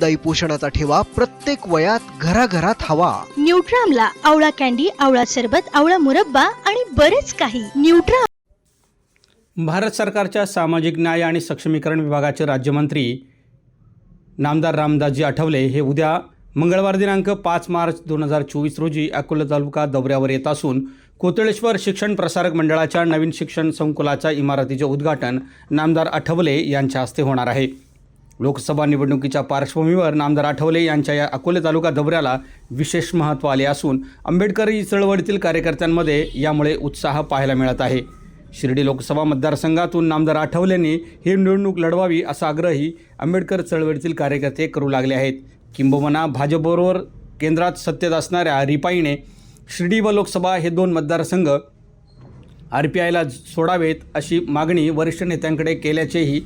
दाई पोषणाचा ठेवा प्रत्येक वयात घराघरात हवा. न्यूट्रामला आवळा कॅन्डी आवळा सरबत आवळा मुरब्बा आणि बरेच काही. न्यूट्राम भारत सरकारच्या सामाजिक न्याय आणि सक्षमीकरण विभागाचे राज्यमंत्री नामदार रामदासजी आठवले हे उद्या मंगळवार दिनांक पाच मार्च दोन हजार चोवीस रोजी अकोला तालुका दौऱ्यावर येत असून कोतळेश्वर शिक्षण प्रसारक मंडळाच्या नवीन शिक्षण संकुलाच्या इमारतीचे उद्घाटन नामदार आठवले यांच्या हस्ते होणार आहे. लोकसभा निवडणुकीच्या पार्श्वभूमीवर नामदार आठवले यांच्या या अकोले तालुका दौऱ्याला विशेष महत्त्व आले असून आंबेडकरी चळवळीतील कार्यकर्त्यांमध्ये यामुळे उत्साह पाहायला मिळत आहे. शिर्डी लोकसभा मतदारसंघातून नामदार आठवलेंनी ही निवडणूक लढवावी असा आग्रही आंबेडकर चळवळीतील कार्यकर्ते करू लागले आहेत. किंबहुना भाजपबरोबर केंद्रात सत्तेत असणाऱ्या रिपाईने शिर्डी व लोकसभा हे दोन मतदारसंघ आर पी आयला सोडावेत अशी मागणी वरिष्ठ नेत्यांकडे केल्याचेही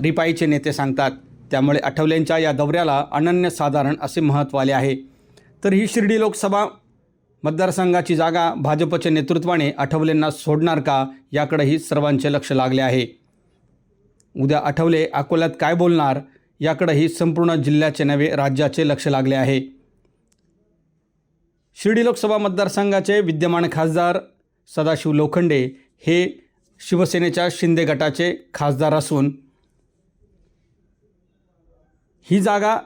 रिपाईचे नेते सांगतात त्यामुळे आठवलेंच्या या दौऱ्याला अनन्यसाधारण असे महत्त्व आले आहे. तर ही शिर्डी लोकसभा मतदारसंघाची जागा भाजपच्या नेतृत्वाने आठवलेंना सोडणार का याकडेही सर्वांचे लक्ष लागले आहे. उद्या आठवले अकोल्यात काय बोलणार याकडेही संपूर्ण जिल्ह्याचे नव्हे राज्याचे लक्ष लागले आहे. शिर्डी लोकसभा मतदारसंघाचे विद्यमान खासदार सदाशिव लोखंडे हे शिवसेनेच्या शिंदे गटाचे खासदार असून ही जागा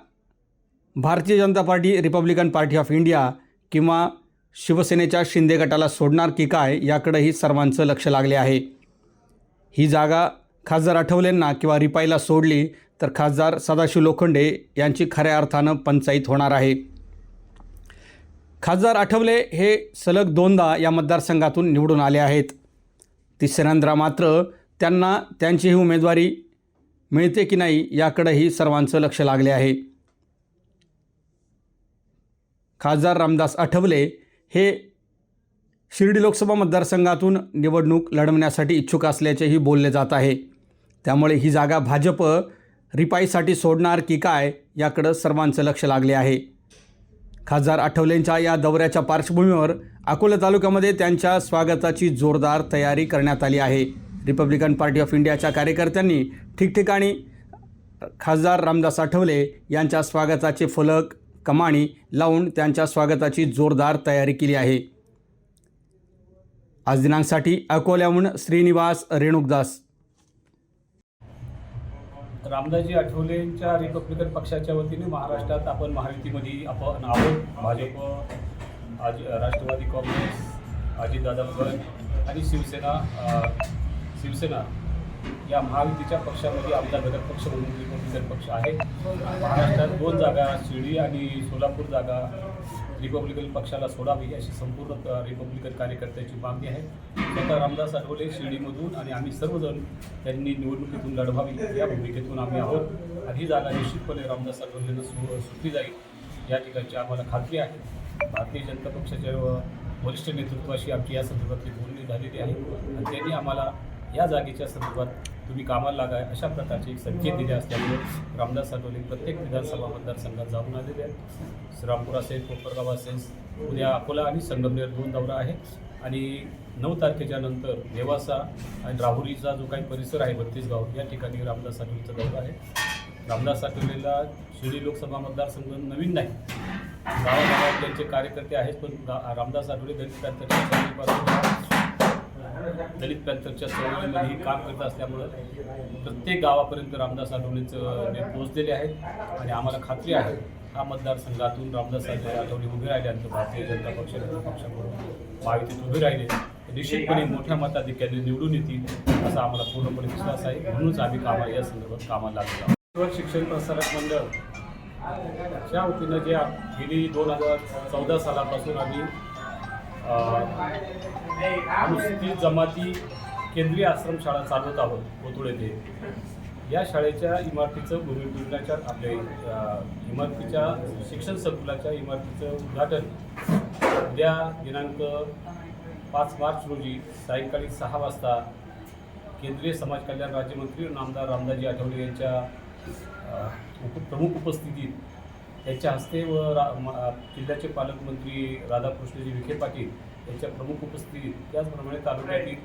Bharatiya Janata Party Republican Party of India किंवा शिवसेनेच्या शिंदे गटाला सोडणार की काय याकडेही सर्वांचं लक्ष लागले आहे. ही जागा खासदार आठवलेंना किंवा रिपाईला सोडली तर खासदार सदाशिव लोखंडे यांची खऱ्या अर्थानं पंचायत होणार आहे. खासदार आठवले हे सलग दोनदा या मतदारसंघातून निवडून आले आहेत. तिसऱ्यांदा मात्र त्यांना त्यांची ही उमेदवारी मिळते की नाही याकडेही सर्वांचं लक्ष लागले आहे. खासदार रामदास आठवले हे शिर्डी लोकसभा मतदारसंघातून निवडणूक लढवण्यासाठी इच्छुक असल्याचेही बोलले जात आहे. त्यामुळे ही जागा भाजप रिपाईसाठी सोडणार की काय याकडं सर्वांचं लक्ष लागले आहे. खासदार आठवलेंच्या या दौऱ्याच्या पार्श्वभूमीवर अकोला तालुक्यामध्ये त्यांच्या स्वागताची जोरदार तयारी करण्यात आली आहे. रिपब्लिकन पार्टी ऑफ इंडियाच्या कार्यकर्त्यांनी ठिकठिकाणी खासदार रामदास आठवले यांच्या स्वागताचे फलक कमाणी लावून त्यांच्या स्वागताची जोरदार तयारी केली आहे. आज दिनांकसाठी अकोल्याहून श्रीनिवास रेणुकदास. रामदासजी आठवलेंच्या रिपब्लिकन पक्षाच्या वतीने महाराष्ट्रात आपण महायुतीमध्ये आपण आहोत. भाजप आज राष्ट्रवादी काँग्रेस अजितदादा गट आणि शिवसेना शिवसेना या महायुतीच्या पक्षामध्ये आमचा घटक पक्ष म्हणून रिपब्लिकन पक्ष आहे. महाराष्ट्रात दोन जागा शिर्डी आणि सोलापूर जागा रिपब्लिकन पक्षाला सोडावी अशी संपूर्ण रिपब्लिकन कार्यकर्त्याची मागणी आहे. स्वतः रामदास आठवले शिर्डीमधून आणि आम्ही सर्वजण त्यांनी निवडणुकीतून लढवावी या भूमिकेतून आम्ही आहोत. आणि ही जागा निश्चितपणे रामदास आठवलेनं सु सुटली जाईल या ठिकाणची आम्हाला खात्री आहे. भारतीय जनता पक्षाच्या वरिष्ठ नेतृत्वाशी आमची या संदर्भातली बोलणी झालेली आहे. आणि त्यांनी आम्हाला या जागेच्या संदर्भात तुम्ही कामाला लागा अशा प्रकारचे एक संकेत दिले असल्यामुळे रामदास आठवले प्रत्येक विधानसभा मतदारसंघात जाऊन आलेले आहेत. श्रीरामपूर असेल कोपरगाव असेल उद्या अकोला आणि संगमनेर दोन दौरा आहे आणि नऊ तारखेच्या नंतर नेवासा आणि राहुरीचा जो काही परिसर आहे बत्तीसगाव या ठिकाणी रामदास आठवलेचा दौरा आहे. रामदास आठवलेला शिर्डी लोकसभा मतदारसंघ नवीन नाही. गावागावात त्यांचे कार्यकर्ते आहेत पण रामदास आठवले दलित दलित पॅन्थरच्या चळवळीमध्ये काम करत असल्यामुळं प्रत्येक गावापर्यंत रामदास आठवलेचं पोहोचलेले आहेत आणि आम्हाला खात्री आहे हा मतदारसंघातून रामदास आठवले उभे राहिल्यानंतर भारतीय जनता पक्ष पक्षाकडून महायुतीत उभे राहिले. निश्चितपणे मोठ्या मताधिक्याने निवडून येतील असा आम्हाला पूर्णपणे विश्वास आहे. म्हणूनच आम्ही कामाला या संदर्भात कामाला लागलो शिक्षण प्रसारक मंडळ च्या वतीनं जे गेली दोन हजार चौदा सालापासून आम्ही अ, जमाती केंद्रीय आश्रमशाळा चालवत आहोत कोथुळ येथे. या शाळेच्या इमारतीचं भूमिपूजनाच्या आपल्या इमारतीच्या शिक्षण संकुलाच्या इमारतीचं उद्घाटन उद्या दिनांक पाच मार्च रोजी सायंकाळी सहा वाजता केंद्रीय समाज कल्याण राज्यमंत्री नामदार रामदाजी आठवले यांच्या उप प्रमुख उपस्थितीत त्यांच्या हस्ते व रा जिल्ह्याचे पालकमंत्री राधाकृष्णजी विखे पाटील यांच्या प्रमुख उपस्थितीत त्याचप्रमाणे तालुक्यातील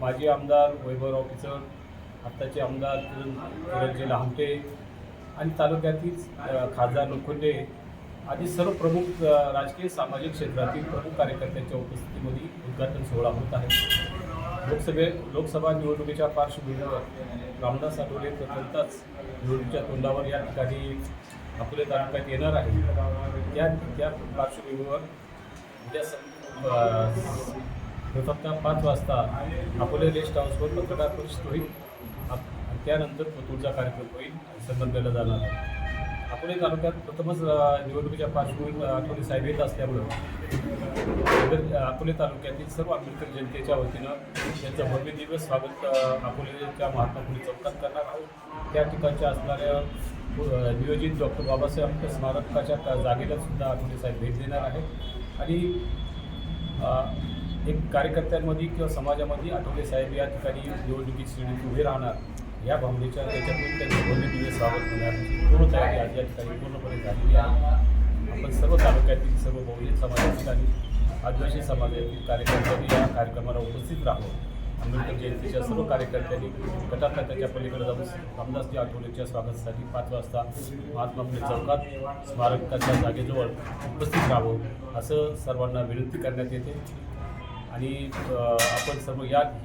माजी आमदार वैभवराव पिचड आत्ताचे आमदार किरण किरणजी लहामटे आणि तालुक्यातील खासदार लोखंडे आदी सर्व प्रमुख राजकीय सामाजिक क्षेत्रातील प्रमुख कार्यकर्त्यांच्या उपस्थितीमध्ये उद्घाटन सोहळा होत आहे. लोकसभे लोकसभा निवडणुकीच्या पार्श्वभूमीवर रामदास आठवले प्रथमतःच निवडणुकीच्या तोंडावर या ठिकाणी अकोले तालुक्यात येणार आहे. त्या त्या पार्श्वभूमीवर उद्या स- पाच वाजता अकोले रेस्ट हाऊसवर पत्रकार परिषद होईल. आप- त्यानंतर तुळजा कार्यक्रम होईल. संबंधला जाणार आहे. अकोले तालुक्यात प्रथमच निवडणुकीच्या पार्श्वभूमीवर आठवले साहेब येत असल्यामुळं अकोले तालुक्यातील सर्व आंबेडकर जनतेच्या वतीनं त्यांचं भव्य दिवस स्वागत अकोलेच्या महात्मा फुले चौकात करणार आहोत. त्या ठिकाणच्या असणाऱ्या नियोजित डॉक्टर बाबासाहेब आंबेडकर स्मारकाच्या त्या जागेला सुद्धा अकोले साहेब भेट देणार आहे आणि एक कार्यकर्त्यांमध्ये किंवा समाजामध्ये आठवले साहेब या ठिकाणी निवडणुकीत श्रेणीत उभे राहणार. या भावनेच्या त्याच्यातून त्यांचं भव्य दिवस स्वागत होणार पूर्ण तयारी आज या ठिकाणी पूर्णपणे झालेली आहे. आपण सर्व तालुक्यातील सर्व बहुजन समाजातील आणि आदिवासी समाजातील कार्यकर्त्यांनी या कार्यक्रमाला उपस्थित राहावं. आंबेडकर जयंतीच्या सर्व कार्यकर्त्यांनी गटातल्या पलीकडे जाऊन रामदासजी आठवलेच्या स्वागतासाठी पाच वाजता महात्मा फुले चौकात स्मारकाच्या जागेजवळ उपस्थित राहावं असं सर्वांना विनंती करण्यात येते. आणि आपण सर्व या